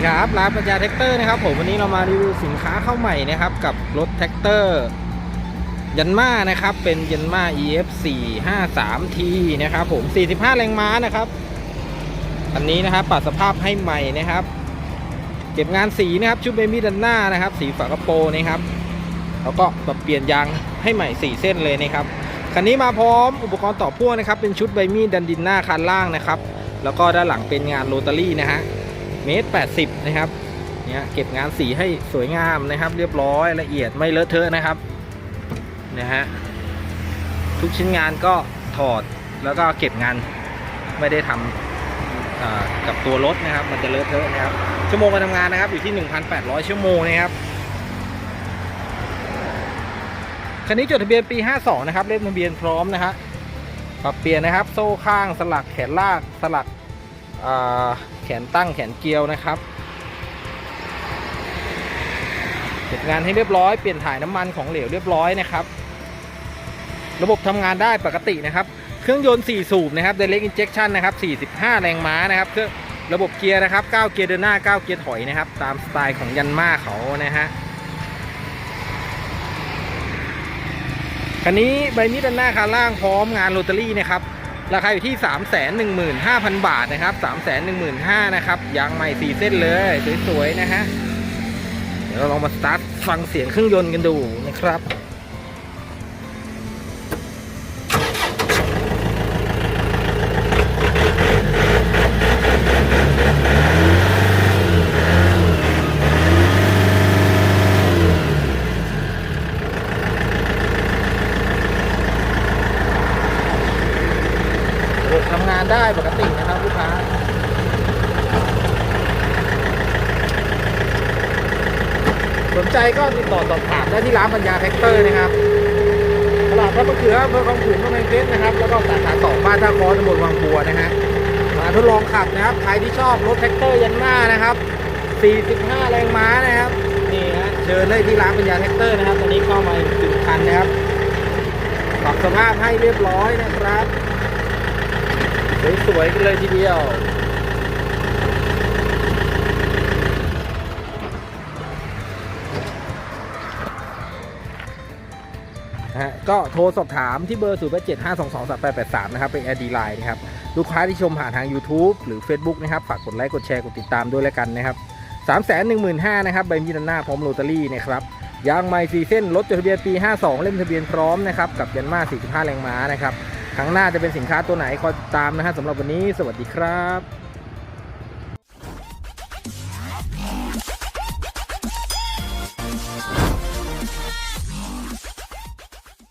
ดีครับร้านปัญญาแท็กเตอร์นะครับผมวันนี้เรามารีวิวสินค้าเข้าใหม่นะครับกับรถแท็กเตอร์ยันมานะครับเป็นยันมา EF 4 5 3 T นะครับผม 45 แรงม้านะครับอันนี้นะครับปรับสภาพให้ใหม่นะครับ เก็บงานสีนะครับชุดเบบี้ดันหน้านะครับ สีฝากระโปรงนะครับแล้วก็ปรับเปลี่ยนยางให้ใหม่ 4 เส้นเลยนะครับคันนี้มาพร้อมอุปกรณ์ต่อพ่วงนะครับเป็นชุดใบมีดดันดินหน้าคันล่างนะครับ แล้วก็ด้านหลังเป็นงานโรตารี่นะฮะ เมตรแปดสิบนะครับเนี่ยเก็บงานสีให้สวยงามนะครับ เรียบร้อยละเอียดไม่เลอะเทอะนะครับนะฮะทุกชิ้นงานก็ถอดแล้วก็เก็บงานไม่ได้ทำอ่ากับตัวรถนะครับ มันจะเลอะเทอะนะครับ ชั่วโมงการทำงานนะครับอยู่ที่ 1,800 ชั่วโมงนะครับคันนี้จดทะเบียนปี 52 นะครับเล่มทะเบียนพร้อมนะฮะปรับเปลี่ยนนะครับ โซ่ข้างสลักแขนลากสลัก แขนตั้งแขนเกลียวนะครับเสร็จงานให้เรียบร้อยเปลี่ยนถ่ายน้ำมันของเหลวเรียบร้อยนะครับ ระบบทำงานได้ปกตินะครับ เครื่องยนต์ 4 สูบนะครับ Direct Injection นะครับ 45 แรงม้านะครับเครื่องระบบเกียร์นะครับ 9 เกียร์เดินหน้า 9 เกียร์ถอยนะครับ ตามสไตล์ของยันมาเขานะฮะคันนี้ใบมีดด้านหน้าคันล่างพร้อมงานโรตารี่นะครับ ราคาอยู่ที่ 3 1 5 0 0 0 บาทนะครับ 3 1 5 0 0 0นะครับยางใหม่สี่เส้นเลยสวยๆนะฮะเดี๋ยวเราลองมาสตาร์ทฟังเสียงเครื่องยนต์กันดูนะครับ ระบบทำงานได้ปกตินะครับลูกค้าสนใจก็ติดต่อสอบถามได้ที่ร้านปัญญาแท็กเตอร์นะครับตลาดพระมะเขืออำเภอคลองขุนกำแพงเพชรนะครับ แล้วก็สาขาสองบ้านท่าคอตำบลวังบัวนะฮะมาทดลองขับนะครับ ใครที่ชอบรถแท็กเตอร์ยันมานะครับ 45 แรงม้านะครับ นี่ฮะเชิญเลยที่ร้านปัญญาแท็กเตอร์นะครับ ตอนนี้เข้ามาถึงคันนะครับ ปรับสภาพให้เรียบร้อยนะครับ สวยๆกันเลยทีเดียว ฮะ ก็โทรสอบถามที่เบอร์0 8 7 5 2 2 3 8 8 3 นะครับ เป็น ID Line นะครับ ลูกค้าที่ชมผ่านทาง YouTube หรือ Facebook นะครับ ฝากกดไลค์ กดแชร์ กดติดตามด้วยแล้วกันนะครับ3 1 5 0 0 0นะครับ ใบมีดันหน้าพร้อมโรตารี่นะครับยางไมซีเส้นรถจดทะเบียนปี 52 เล่มทะเบียนพร้อมนะครับ กับยันมา45 แรงม้านะครับ ครั้งหน้าจะเป็นสินค้าตัวไหนคอยติดตามนะฮะสำหรับวันนี้สวัสดีครับ